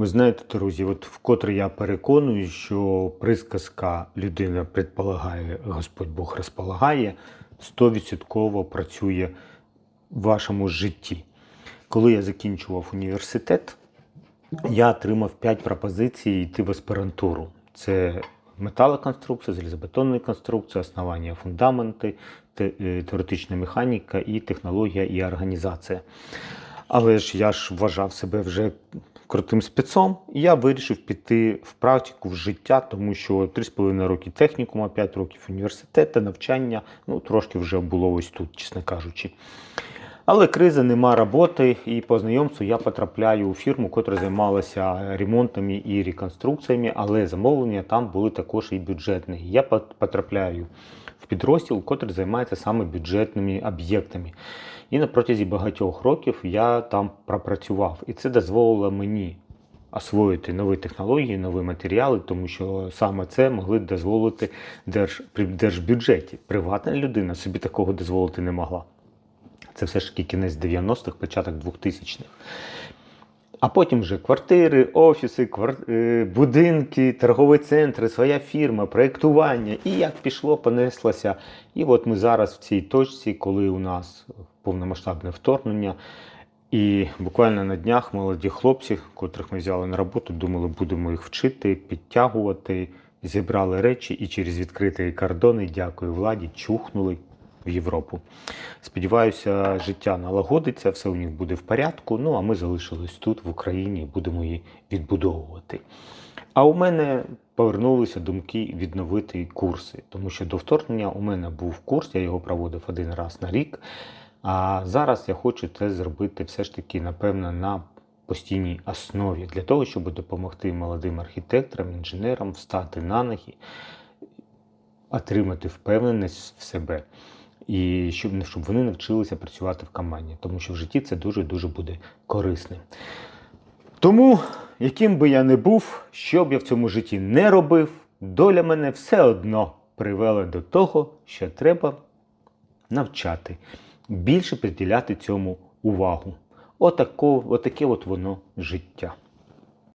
Ви знаєте, друзі, от вкотре я переконую, що присказка людина предполагає, Господь Бог розполагає, 100% працює в вашому житті. Коли я закінчував університет, я отримав 5 пропозицій йти в аспірантуру. Це металоконструкція, залізобетонна конструкція, основання фундаменти, е, теоретична механіка і технологія і організація. Але ж я ж вважав себе вже крутим спецом, і я вирішив піти в практику, в життя, тому що 3,5 роки технікума, 5 років університету, навчання, ну трошки вже було ось тут, чесно кажучи. Але криза, нема роботи, і по знайомству я потрапляю у фірму, яка займалася ремонтами і реконструкціями, але замовлення там були також і бюджетні. Я потрапляю в підрозділ, який займається саме бюджетними об'єктами. І на протязі багатьох років я там пропрацював. І це дозволило мені освоїти нові технології, нові матеріали, тому що саме це могли дозволити держ, при держбюджеті. Приватна людина собі такого дозволити не могла. Це все ж таки кінець 90-х, початок 2000-х. А потім вже квартири, офіси, квар... е, будинки, торгові центри, своя фірма, проєктування. І як пішло, понеслося. І от ми зараз в цій точці, коли у нас повномасштабне вторгнення. І буквально на днях молоді хлопці, котрих ми взяли на роботу, думали, будемо їх вчити, підтягувати, зібрали речі і через відкриті кордони, дякую владі, чухнули Європу. Сподіваюся, життя налагодиться, все у них буде в порядку. Ну а ми залишились тут, в Україні, і будемо її відбудовувати. А у мене повернулися думки відновити курси, тому що до вторгнення у мене був курс, я його проводив один раз на рік. А зараз я хочу це зробити все ж таки, напевно, на постійній основі для того, щоб допомогти молодим архітекторам, інженерам встати на ноги, отримати впевненість в себе. І щоб, щоб вони навчилися працювати в команді, тому що в житті це дуже-дуже буде корисним. Тому, яким би я не був, що б я в цьому житті не робив, доля мене все одно привела до того, що треба навчати, більше приділяти цьому увагу. Отако, отаке от воно життя.